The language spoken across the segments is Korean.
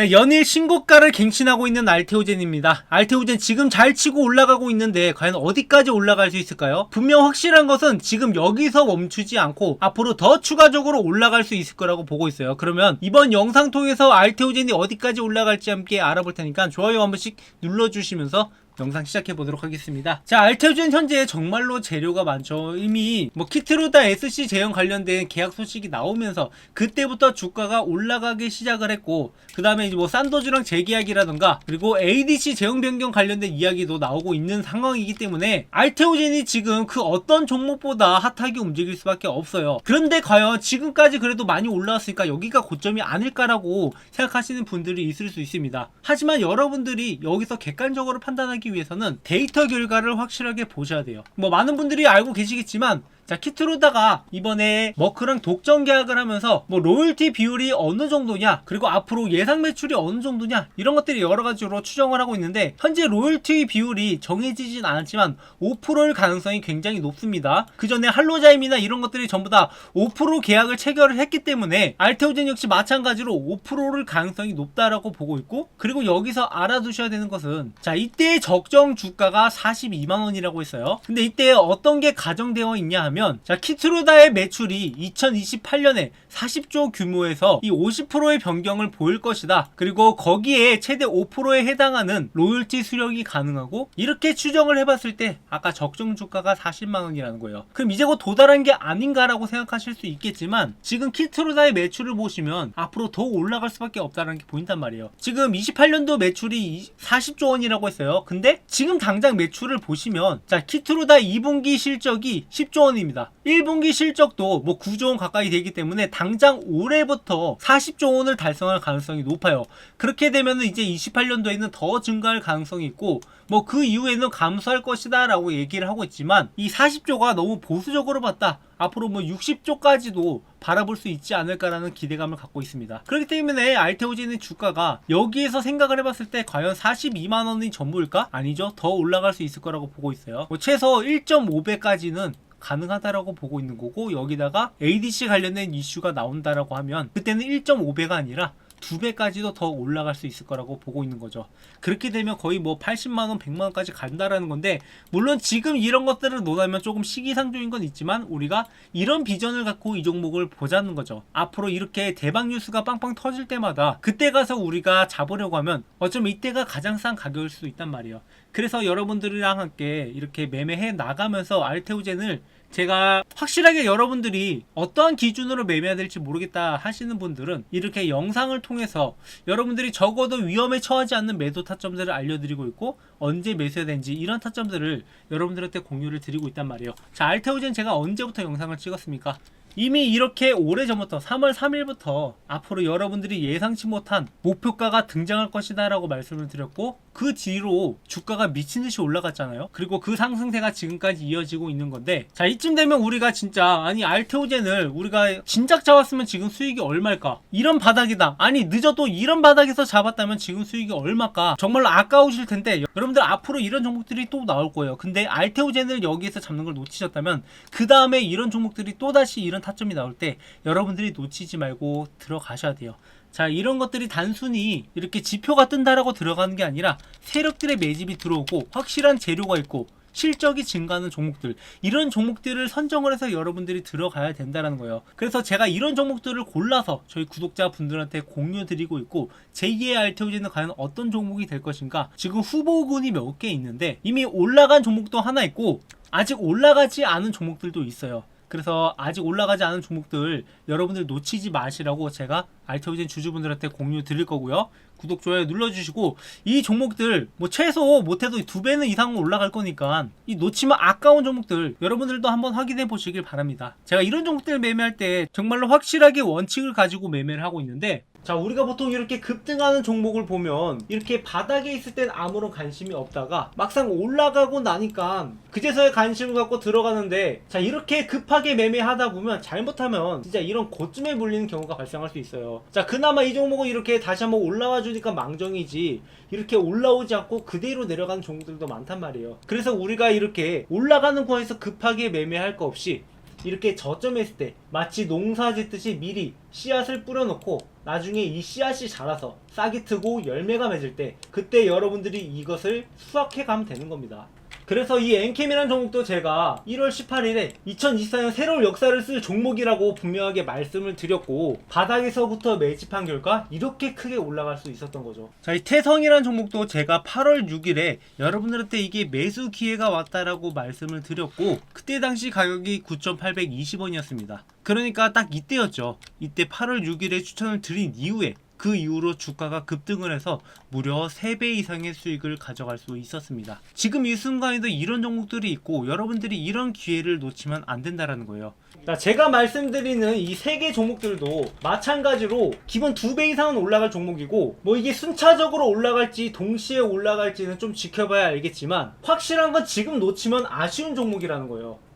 네, 연일 신고가를 갱신하고 있는 알테오젠입니다. 알테오젠 지금 잘 치고 올라가고 있는데 과연 어디까지 올라갈 수 있을까요? 분명 확실한 것은 지금 여기서 멈추지 않고 앞으로 더 추가적으로 올라갈 수 있을 거라고 보고 있어요. 그러면 이번 영상 통해서 알테오젠이 어디까지 올라갈지 함께 알아볼 테니까 좋아요 한 번씩 눌러주시면서 영상 시작해 보도록 하겠습니다. 자, 알테오젠 현재 정말로 재료가 많죠. 이미 뭐 키트로다 SC 제형 관련된 계약 소식이 나오면서 그때부터 주가가 올라가기 시작을 했고 그 다음에 이제 뭐 산도즈랑 재계약이라던가 그리고 ADC 제형 변경 관련된 이야기도 나오고 있는 상황이기 때문에 알테오젠이 지금 그 어떤 종목보다 핫하게 움직일 수밖에 없어요. 그런데 과연 지금까지 그래도 많이 올라왔으니까 여기가 고점이 아닐까라고 생각하시는 분들이 있을 수 있습니다. 하지만 여러분들이 여기서 객관적으로 판단하기 위해서는 데이터 결과를 확실하게 보셔야 돼요. 뭐 많은 분들이 알고 계시겠지만 자 키트로다가 이번에 머크랑 독점 계약을 하면서 뭐 로열티 비율이 어느 정도냐 그리고 앞으로 예상 매출이 어느 정도냐 이런 것들이 여러 가지로 추정을 하고 있는데 현재 로열티 비율이 정해지진 않았지만 5%일 가능성이 굉장히 높습니다. 그 전에 할로자임이나 이런 것들이 전부 다 5% 계약을 체결을 했기 때문에 알테오젠 역시 마찬가지로 5%를 가능성이 높다라고 보고 있고 그리고 여기서 알아두셔야 되는 것은 자 이때의 적정 주가가 42만 원이라고 했어요. 근데 이때 어떤 게 가정되어 있냐 하면 자 키트로다의 매출이 2028년에 40조 규모에서 이 50%의 변경을 보일 것이다. 그리고 거기에 최대 5%에 해당하는 로열티 수령이 가능하고 이렇게 추정을 해봤을 때 아까 적정 주가가 40만 원이라는 거예요. 그럼 이제 곧 도달한 게 아닌가라고 생각하실 수 있겠지만 지금 키트로다의 매출을 보시면 앞으로 더 올라갈 수밖에 없다는 게 보인단 말이에요. 지금 28년도 매출이 40조 원이라고 했어요. 근데 지금 당장 매출을 보시면 자 키트로다 2분기 실적이 10조 원입니다. 1분기 실적도 뭐 9조 원 가까이 되기 때문에 당장 올해부터 40조 원을 달성할 가능성이 높아요. 그렇게 되면 이제 28년도에는 더 증가할 가능성이 있고 뭐 그 이후에는 감소할 것이다 라고 얘기를 하고 있지만 이 40조가 너무 보수적으로 봤다. 앞으로 뭐 60조까지도 바라볼 수 있지 않을까라는 기대감을 갖고 있습니다. 그렇기 때문에 알테오젠의 주가가 여기에서 생각을 해봤을 때 과연 42만 원이 전부일까? 아니죠. 더 올라갈 수 있을 거라고 보고 있어요. 뭐 최소 1.5배까지는 가능하다라고 보고 있는 거고 여기다가 ADC 관련된 이슈가 나온다라고 하면 그때는 1.5배가 아니라 2배까지도 더 올라갈 수 있을 거라고 보고 있는 거죠. 그렇게 되면 거의 뭐 80만 원, 100만 원까지 간다라는 건데, 물론 지금 이런 것들을 논하면 조금 시기상조인 건 있지만, 우리가 이런 비전을 갖고 이 종목을 보자는 거죠. 앞으로 이렇게 대박 뉴스가 빵빵 터질 때마다, 그때 가서 우리가 잡으려고 하면, 어쩌면 이때가 가장 싼 가격일 수도 있단 말이에요. 그래서 여러분들이랑 함께 이렇게 매매해 나가면서 알테오젠을 제가 확실하게 여러분들이 어떠한 기준으로 매매해야 될지 모르겠다 하시는 분들은 이렇게 영상을 통해서 여러분들이 적어도 위험에 처하지 않는 매도 타점들을 알려드리고 있고 언제 매수해야 되는지 이런 타점들을 여러분들한테 공유를 드리고 있단 말이에요. 자, 알테오젠 제가 언제부터 영상을 찍었습니까? 이미 이렇게 오래전부터 3월 3일부터 앞으로 여러분들이 예상치 못한 목표가가 등장할 것이다 라고 말씀을 드렸고 그 뒤로 주가가 미친 듯이 올라갔잖아요. 그리고 그 상승세가 지금까지 이어지고 있는 건데 자 이쯤 되면 우리가 진짜 아니 알테오젠을 우리가 진작 잡았으면 지금 수익이 얼마일까? 이런 바닥이다. 아니 늦어도 이런 바닥에서 잡았다면 지금 수익이 얼마일까? 정말로 아까우실 텐데 여러분들 앞으로 이런 종목들이 또 나올 거예요. 근데 알테오젠을 여기에서 잡는 걸 놓치셨다면 그 다음에 이런 종목들이 또 다시 이런 타점이 나올 때 여러분들이 놓치지 말고 들어가셔야 돼요. 자, 이런 것들이 단순히 이렇게 지표가 뜬다라고 들어가는 게 아니라 세력들의 매집이 들어오고 확실한 재료가 있고 실적이 증가하는 종목들 이런 종목들을 선정을 해서 여러분들이 들어가야 된다는 거예요. 그래서 제가 이런 종목들을 골라서 저희 구독자분들한테 공유 드리고 있고 제2의 알테오젠은 과연 어떤 종목이 될 것인가 지금 후보군이 몇 개 있는데 이미 올라간 종목도 하나 있고 아직 올라가지 않은 종목들도 있어요. 그래서 아직 올라가지 않은 종목들 여러분들 놓치지 마시라고 제가 알테오젠 주주분들한테 공유 드릴 거고요. 구독, 좋아요 눌러주시고 이 종목들 뭐 최소 못해도 두 배는 이상 올라갈 거니까 이 놓치면 아까운 종목들 여러분들도 한번 확인해 보시길 바랍니다. 제가 이런 종목들 매매할 때 정말로 확실하게 원칙을 가지고 매매를 하고 있는데 자 우리가 보통 이렇게 급등하는 종목을 보면 이렇게 바닥에 있을 땐 아무런 관심이 없다가 막상 올라가고 나니까 그제서야 관심을 갖고 들어가는데 자 이렇게 급하게 매매하다 보면 잘못하면 진짜 이런 고점에 물리는 경우가 발생할 수 있어요. 자 그나마 이 종목은 이렇게 다시 한번 올라와 주니까 망정이지 이렇게 올라오지 않고 그대로 내려가는 종목들도 많단 말이에요. 그래서 우리가 이렇게 올라가는 거에서 급하게 매매할 거 없이 이렇게 저점에 있을 때 마치 농사 짓듯이 미리 씨앗을 뿌려놓고 나중에 이 씨앗이 자라서 싹이 트고 열매가 맺을 때 그때 여러분들이 이것을 수확해 가면 되는 겁니다. 그래서 이 엔캠이라는 종목도 제가 1월 18일에 2024년 새로운 역사를 쓸 종목이라고 분명하게 말씀을 드렸고 바닥에서부터 매집한 결과 이렇게 크게 올라갈 수 있었던 거죠. 자, 이 태성이라는 종목도 제가 8월 6일에 여러분들한테 이게 매수 기회가 왔다라고 말씀을 드렸고 그때 당시 가격이 9,820원이었습니다. 그러니까 딱 이때였죠. 이때 8월 6일에 추천을 드린 이후에 그 이후로 주가가 급등을 해서 무려 3배 이상의 수익을 가져갈 수 있었습니다. 지금 이 순간에도 이런 종목들이 있고 여러분들이 이런 기회를 놓치면 안 된다라는 거예요. 자, 제가 말씀드리는 이 세 개 종목들도 마찬가지로 기본 2배 이상은 올라갈 종목이고 뭐 이게 순차적으로 올라갈지 동시에 올라갈지는 좀 지켜봐야 알겠지만 확실한 건 지금 놓치면 아쉬운 종목이라는 거예요.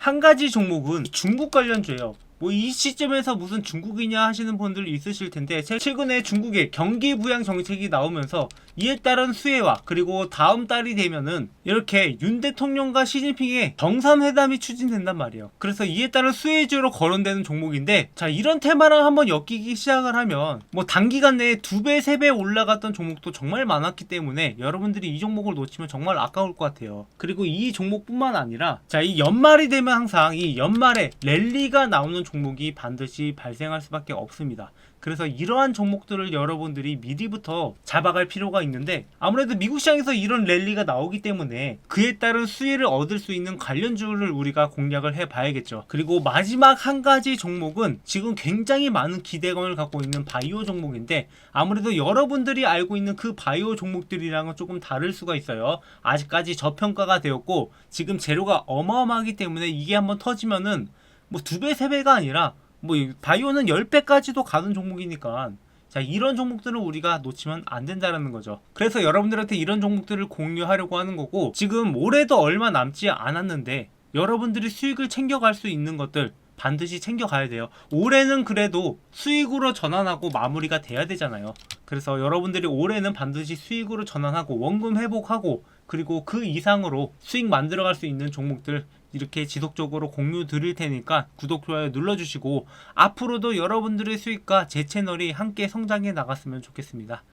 한 가지 종목은 중국 관련주예요. 뭐 이 시점에서 무슨 중국이냐 하시는 분들 있으실 텐데 제- 최근에 중국의 경기 부양 정책이 나오면서 이에 따른 수혜와 그리고 다음 달이 되면은 이렇게 윤 대통령과 시진핑의 정상회담이 추진된단 말이에요. 그래서 이에 따른 수혜주로 거론되는 종목인데 자 이런 테마랑 한번 엮이기 시작을 하면 뭐 단기간 내에 두 배, 세 배 올라갔던 종목도 정말 많았기 때문에 여러분들이 이 종목을 놓치면 정말 아까울 것 같아요. 그리고 이 종목뿐만 아니라 자 이 연말이 되면 항상 이 연말에 랠리가 나오는 종목이 반드시 발생할 수밖에 없습니다. 그래서 이러한 종목들을 여러분들이 미리부터 잡아갈 필요가 있는데 아무래도 미국 시장에서 이런 랠리가 나오기 때문에 그에 따른 수혜를 얻을 수 있는 관련주를 우리가 공략을 해 봐야겠죠. 그리고 마지막 한 가지 종목은 지금 굉장히 많은 기대감을 갖고 있는 바이오 종목인데 아무래도 여러분들이 알고 있는 그 바이오 종목들이랑은 조금 다를 수가 있어요. 아직까지 저평가가 되었고 지금 재료가 어마어마하기 때문에 이게 한번 터지면은 뭐 두 배, 세 배가 아니라 뭐이 바이오는 10배까지도 가는 종목이니까 자 이런 종목들을 우리가 놓치면 안 된다는 거죠. 그래서 여러분들한테 이런 종목들을 공유하려고 하는 거고 지금 올해도 얼마 남지 않았는데 여러분들이 수익을 챙겨갈 수 있는 것들 반드시 챙겨가야 돼요 올해는 그래도 수익으로 전환하고 마무리가 돼야 되잖아요 그래서 여러분들이 올해는 반드시 수익으로 전환하고 원금 회복하고 그리고 그 이상으로 수익 만들어갈 수 있는 종목들 이렇게 지속적으로 공유 드릴 테니까 구독, 좋아요 눌러주시고 앞으로도 여러분들의 수익과 제 채널이 함께 성장해 나갔으면 좋겠습니다.